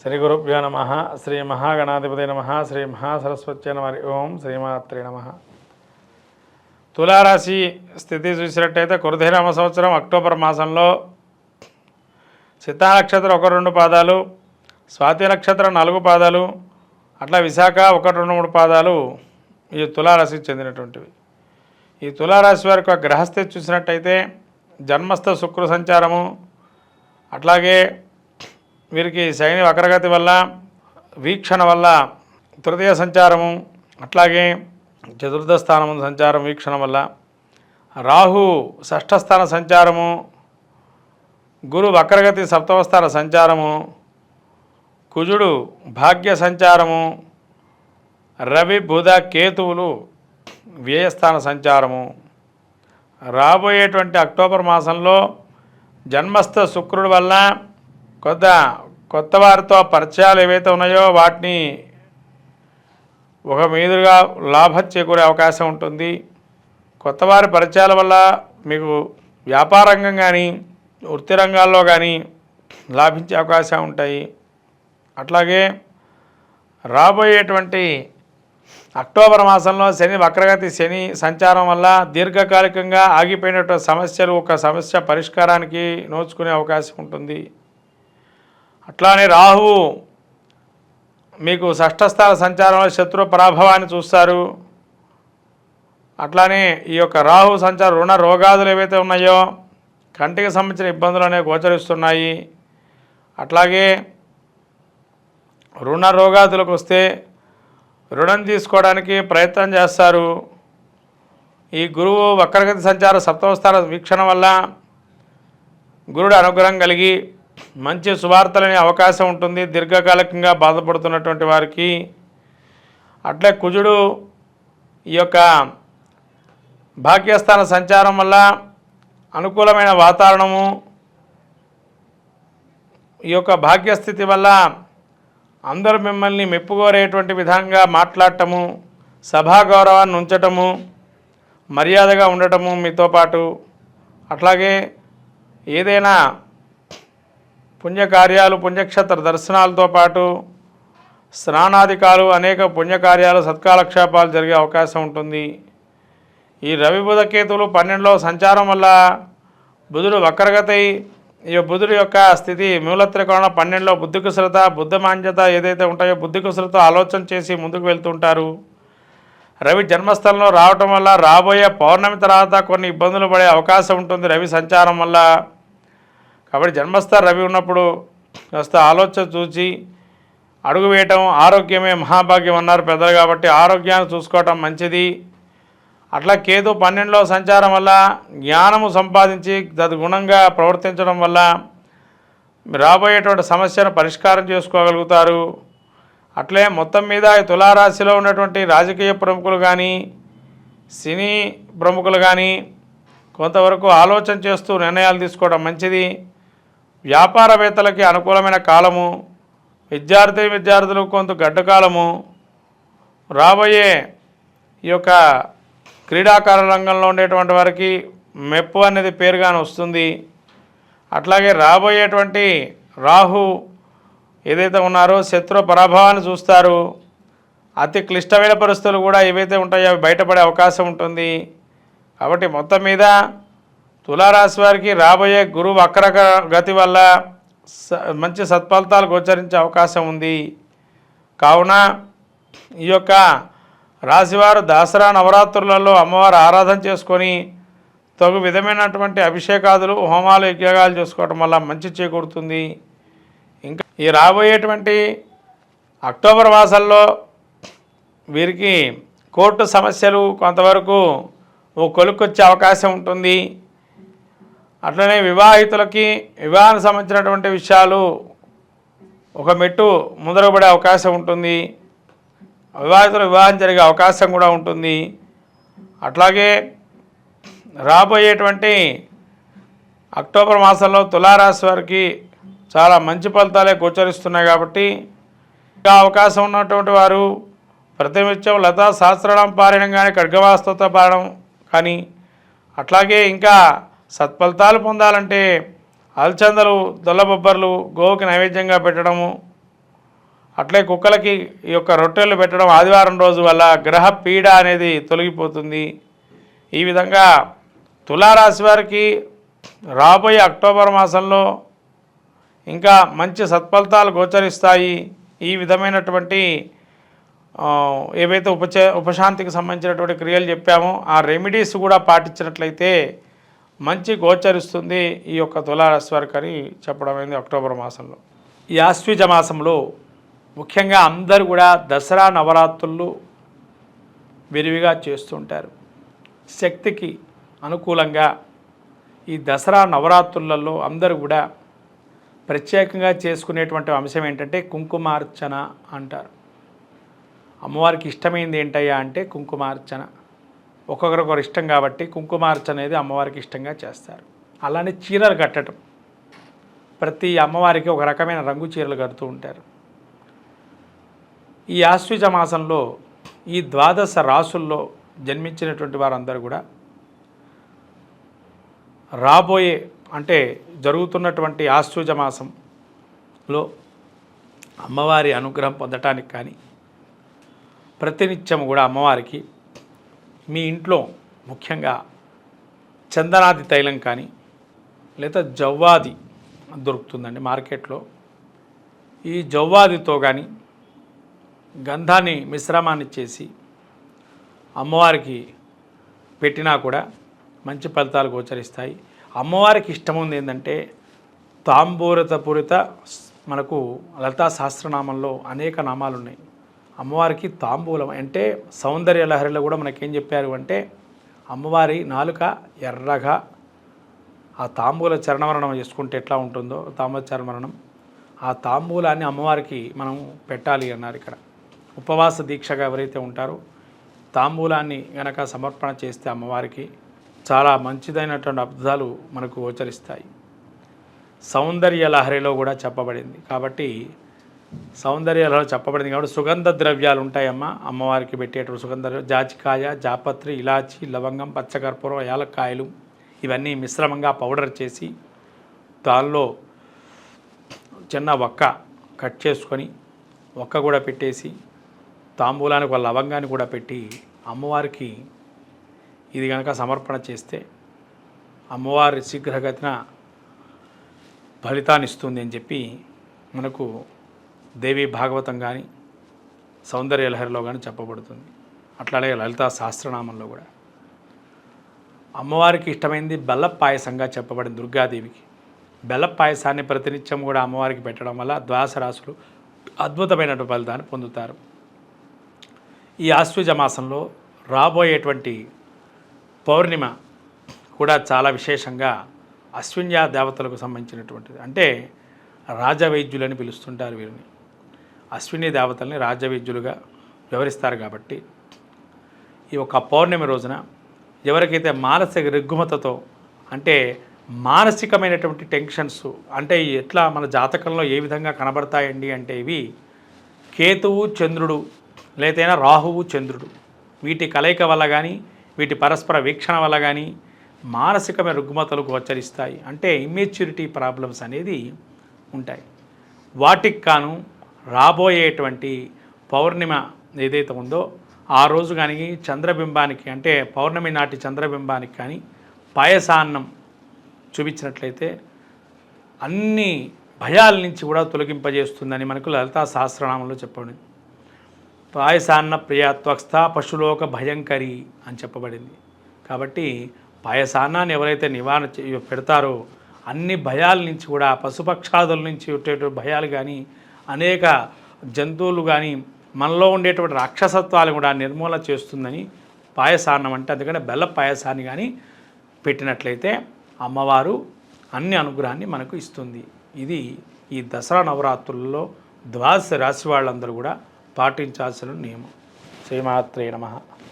శ్రీ గురుభ్యో నమ శ్రీ మహాగణాధిపతి నమ శ్రీ మహాసరస్వత్య నమ ఓం శ్రీమాత్రి నమ. తులారాశి స్థితి చూసినట్టయితే కురుధిరామ సంవత్సరం అక్టోబర్ మాసంలో చిత్తా నక్షత్రం ఒక రెండు పాదాలు స్వాతి నక్షత్రం నాలుగు పాదాలు అట్లా విశాఖ ఒకటి రెండు మూడు పాదాలు ఈ తులారాశికి చెందినటువంటివి. ఈ తులారాశి వారి యొక్క గ్రహస్థితి చూసినట్టయితే జన్మస్థ శుక్ర సంచారము అట్లాగే వీరికి శని వక్రగతి వల్ల వీక్షణ వల్ల తృతీయ సంచారము అట్లాగే చతుర్థ స్థానము సంచారం వీక్షణ వల్ల. రాహు షష్ఠ స్థాన సంచారము గురు వక్రగతి సప్తమ స్థాన సంచారము కుజుడు భాగ్య సంచారము రవి బుధ కేతువులు వ్యయస్థాన సంచారము. రాబోయేటువంటి అక్టోబర్ మాసంలో జన్మస్థ శుక్రుడి వల్ల కొత్త కొత్త వారితో పరిచయాలు ఏవైతే ఉన్నాయో వాటిని ఒక మీదుగా లాభం చేకూరే అవకాశం ఉంటుంది. కొత్త వారి పరిచయాల వల్ల మీకు వ్యాపారంగం కానీ వృత్తి రంగాల్లో కానీ లాభించే అవకాశం ఉంటాయి. అట్లాగే రాబోయేటువంటి అక్టోబర్ మాసంలో శని వక్రగతి శని సంచారం వల్ల దీర్ఘకాలికంగా ఆగిపోయినటువంటి సమస్యలు ఒక సమస్య పరిష్కారానికి నోచుకునే అవకాశం ఉంటుంది. అట్లానే రాహువు మీకు షష్ఠస్థాన సంచారంలో శత్రు పరాభవాన్ని చూస్తారు. అట్లానే ఈ యొక్క రాహు సంచార రుణ రోగాదులు ఏవైతే ఉన్నాయో కంటికి సంబంధించిన ఇబ్బందులు అనేవి గోచరిస్తున్నాయి. అట్లాగే రుణ రోగాదులకు వస్తే రుణం తీసుకోవడానికి ప్రయత్నం చేస్తారు. ఈ గురువు వక్రగతి సంచార సప్తమస్థాన వీక్షణ వల్ల గురుడు అనుగ్రహం కలిగి మంచి సువార్తలనే అవకాశం ఉంటుంది. దీర్ఘకాలికంగా బాధపడుతున్నటువంటి వారికి అట్లే కుజుడు ఈ యొక్క భాగ్యస్థాన సంచారం వల్ల అనుకూలమైన వాతావరణము ఈ యొక్క భాగ్యస్థితి వల్ల అందరూ మిమ్మల్ని మెప్పుకోరేటువంటి విధంగా మాట్లాడటము సభా గౌరవాన్ని ఉంచటము మర్యాదగా ఉండటము మీతో పాటు. అట్లాగే ఏదైనా పుణ్యకార్యాలు పుణ్యక్షేత్ర దర్శనాలతో పాటు స్నానాధికాలు అనేక పుణ్యకార్యాలు సత్కాలక్షేపాలు జరిగే అవకాశం ఉంటుంది. ఈ రవి బుధకేతువులు పన్నెండులో సంచారం వల్ల బుధుడు వక్రగతై ఈ బుధుడు యొక్క స్థితి మూలత్రికోణ పన్నెండులో బుద్ధి కుశలత బుద్ధమాన్యత ఏదైతే ఉంటాయో బుద్ధి కుశలతో ఆలోచన చేసి ముందుకు వెళ్తుంటారు. రవి జన్మస్థలంలో రావటం వల్ల రాబోయే పౌర్ణమి తర్వాత కొన్ని ఇబ్బందులు పడే అవకాశం ఉంటుంది రవి సంచారం వల్ల. కాబట్టి జన్మస్థ రవి ఉన్నప్పుడు కాస్త ఆలోచన చూసి అడుగు వేయటం ఆరోగ్యమే మహాభాగ్యం అన్నారు పెద్దలు కాబట్టి ఆరోగ్యాన్ని చూసుకోవటం మంచిది. అట్లా కేతు పన్నెండులో సంచారం వల్ల జ్ఞానము సంపాదించి తద్గుణంగా ప్రవర్తించడం వల్ల రాబోయేటువంటి సమస్యను పరిష్కారం చేసుకోగలుగుతారు. అట్లే మొత్తం మీద ఈ తులారాశిలో ఉన్నటువంటి రాజకీయ ప్రముఖులు కానీ సినీ ప్రముఖులు కానీ కొంతవరకు ఆలోచన చేస్తూ నిర్ణయాలు తీసుకోవడం మంచిది. వ్యాపారవేత్తలకి అనుకూలమైన కాలము విద్యార్థి విద్యార్థులకు కొంత గడ్డకాలము రాబోయే ఈ యొక్క క్రీడాకార రంగంలో ఉండేటువంటి వారికి మెప్పు అనేది పేరుగానే వస్తుంది. అట్లాగే రాబోయేటువంటి రాహు ఏదైతే ఉన్నారో శత్రు పరాభవాన్ని చూస్తారు. అతి క్లిష్టమైన పరిస్థితులు కూడా ఏవైతే ఉంటాయో అవి బయటపడే అవకాశం ఉంటుంది. కాబట్టి మొత్తం మీద తులారాశి వారికి రాబోయే గురువు వక్ర గతి వల్ల స- మంచి సత్ఫలితాలు గోచరించే అవకాశం ఉంది. కావున ఈ యొక్క రాశివారు దసరా నవరాత్రులలో అమ్మవారు ఆరాధన చేసుకొని తగు విధమైనటువంటి అభిషేకాదులు హోమాలు యజ్ఞాలు చేసుకోవటం వల్ల మంచి చేకూరుతుంది. ఇంకా ఈ రాబోయేటువంటి అక్టోబర్ మాసంలో వీరికి కోర్టు సమస్యలు కొంతవరకు ఓ కొలుక్కొచ్చే అవకాశం ఉంటుంది. అట్లనే వివాహితులకి వివాహానికి సంబంధించినటువంటి విషయాలు ఒక మెట్టు ముందరపడే అవకాశం ఉంటుంది. వివాహితులు వివాహం జరిగే అవకాశం కూడా ఉంటుంది. అట్లాగే రాబోయేటువంటి అక్టోబర్ మాసంలో తులారాశి వారికి చాలా మంచి ఫలితాలే గోచరిస్తున్నాయి కాబట్టి ఇంకా అవకాశం ఉన్నటువంటి వారు ప్రతినిత్యం లతా సహస్రనామ పారాయణం కానీ ఖడ్గవాస్తవత పాడడం కానీ అట్లాగే ఇంకా సత్ఫలితాలు పొందాలంటే అల్చందలు దొల్లబొబ్బర్లు గోవుకి నైవేద్యంగా పెట్టడము అట్లే కుక్కలకి ఈ యొక్క రొట్టెలు పెట్టడం ఆదివారం రోజు వల్ల గ్రహ పీడ అనేది తొలగిపోతుంది. ఈ విధంగా తులారాశి వారికి రాబోయే అక్టోబర్ మాసంలో ఇంకా మంచి సత్ఫలితాలు గోచరిస్తాయి. ఈ విధమైనటువంటి ఏవైతే ఉపచే ఉపశాంతికి సంబంధించినటువంటి క్రియలు చెప్పామో ఆ రెమెడీస్ కూడా పాటించినట్లయితే మంచి గోచరిస్తుంది ఈ యొక్క తులారాశి వారికి అని చెప్పడమైంది అక్టోబర్ మాసంలో. ఈ ఆశ్వీజ మాసంలో ముఖ్యంగా అందరూ కూడా దసరా నవరాత్రులు విరివిగా చేస్తుంటారు. శక్తికి అనుకూలంగా ఈ దసరా నవరాత్రులలో అందరూ కూడా ప్రత్యేకంగా చేసుకునేటువంటి అంశం ఏంటంటే కుంకుమార్చన అంటారు. అమ్మవారికి ఇష్టమైంది ఏంటయ్యా అంటే కుంకుమార్చన. ఒక్కొక్కరికొకరు ఇష్టం కాబట్టి కుంకుమార్చన అనేది అమ్మవారికి ఇష్టంగా చేస్తారు. అలానే చీరలు కట్టడం. ప్రతి అమ్మవారికి ఒక రకమైన రంగు చీరలు కడుతూ ఉంటారు. ఈ ఆశ్వీజ మాసంలో ఈ ద్వాదశ రాసుల్లో జన్మించినటువంటి వారందరూ కూడా రాబోయే అంటే జరుగుతున్నటువంటి ఆశ్వజ మాసంలో అమ్మవారి అనుగ్రహం పొందటానికి కానీ ప్రతినిత్యం కూడా అమ్మవారికి మీ ఇంట్లో ముఖ్యంగా చందనాది తైలం కానీ లేదా జవ్వాది దొరుకుతుందండి మార్కెట్లో. ఈ జవ్వాదితో కానీ గంధాన్ని మిశ్రమాన్ని చేసి అమ్మవారికి పెట్టినా కూడా మంచి ఫలితాలు గోచరిస్తాయి. అమ్మవారికి ఇష్టం ఉంది ఏంటంటే తాంబూరత పూరిత మనకు లతా సహస్రనామంలో అనేక నామాలు ఉన్నాయి అమ్మవారికి తాంబూలం అంటే సౌందర్య లహరిలో కూడా మనకేం చెప్పారు అంటే అమ్మవారి నాలుక ఎర్రగా ఆ తాంబూల చరణమరణం చేసుకుంటే ఎట్లా ఉంటుందో తాంబూల చరణమరణం ఆ తాంబూలాన్ని అమ్మవారికి మనం పెట్టాలి అన్నారు ఇక్కడ. ఉపవాస దీక్షగా ఎవరైతే ఉంటారో తాంబూలాన్ని గనక సమర్పణ చేస్తే అమ్మవారికి చాలా మంచిదైనటువంటి అబ్దాలు మనకు గోచరిస్తాయి. సౌందర్య లహరిలో కూడా చెప్పబడింది. కాబట్టి సౌందర్యాలలో చెప్పబడింది కాబట్టి సుగంధ ద్రవ్యాలు ఉంటాయమ్మా. అమ్మవారికి పెట్టేటువంటి సుగంధ జాజికాయ జాపత్రి ఇలాచి లవంగం పచ్చకర్పూరం యాలక్కాయలు ఇవన్నీ మిశ్రమంగా పౌడర్ చేసి దానిలో చిన్న ఒక్క కట్ చేసుకొని ఒక్క కూడా పెట్టేసి తాంబూలానికి ఒక లవంగాన్ని కూడా పెట్టి అమ్మవారికి ఇది కనుక సమర్పణ చేస్తే అమ్మవారి శీఘ్రగతిన ఫలితాన్ని ఇస్తుంది అని చెప్పి మనకు దేవి భాగవతం కానీ సౌందర్య లహరిలో కానీ చెప్పబడుతుంది. అట్లాగే లలితా సహస్రనామంలో కూడా. అమ్మవారికి ఇష్టమైంది బెల్ల పాయసంగా చెప్పబడింది దుర్గాదేవికి. బెల్ల పాయసాన్ని ప్రతినిత్యం కూడా అమ్మవారికి పెట్టడం వల్ల ద్వాస రాసులు అద్భుతమైనటువంటి ఫలితాన్ని పొందుతారు. ఈ ఆశ్వజ మాసంలో రాబోయేటువంటి పౌర్ణిమ కూడా చాలా విశేషంగా అశ్విన్యా దేవతలకు సంబంధించినటువంటిది. అంటే రాజవైద్యులని పిలుస్తుంటారు వీరిని. అశ్విని దేవతల్ని రాజవైద్యులుగా వివరిస్తారు కాబట్టి ఈ యొక్క పౌర్ణమి రోజున ఎవరికైతే మానసిక రుగ్మతతో అంటే మానసికమైనటువంటి టెన్షన్స్ అంటే ఎట్లా మన జాతకంలో ఏ విధంగా కనబడతాయండి అంటే ఇవి కేతువు చంద్రుడు లేదైనా రాహువు చంద్రుడు. వీటి కలయిక వల్ల కానీ వీటి పరస్పర వీక్షణ వల్ల కానీ మానసికమైన రుగ్మతలు గోచరిస్తాయి. అంటే ఇమ్మెచ్యూరిటీ ప్రాబ్లమ్స్ అనేది ఉంటాయి. వాటికి కాను రాబోయేటువంటి పౌర్ణిమ ఏదైతే ఉందో ఆ రోజు కానీ చంద్రబింబానికి అంటే పౌర్ణమి నాటి చంద్రబింబానికి కానీ పాయసాన్నం చూపించినట్లయితే అన్ని భయాల నుంచి కూడా తొలగింపజేస్తుందని మనకు లలితా సహస్రనామంలో చెప్పబడింది. పాయసాన్న ప్రియాత్వస్థ పశులోక భయంకరి అని చెప్పబడింది. కాబట్టి పాయసాన్నాన్ని ఎవరైతే నివారణ పెడతారో అన్ని భయాల నుంచి కూడా పశుపక్షాదుల నుంచి ఉండేటువంటి భయాలు కానీ అనేక జంతువులు కానీ మనలో ఉండేటువంటి రాక్షసత్వాలు కూడా నిర్మూలన చేస్తుందని పాయసాన్నం అంటే అందుకనే బెల్ల పాయసాన్ని కానీ పెట్టినట్లయితే అమ్మవారు అన్ని అనుగ్రహాన్ని మనకు ఇస్తుంది. ఇది ఈ దసరా నవరాత్రులలో ద్వాదశ రాశి వాళ్ళందరూ కూడా పాటించాల్సిన నియమం. శ్రీమాత్రే నమ.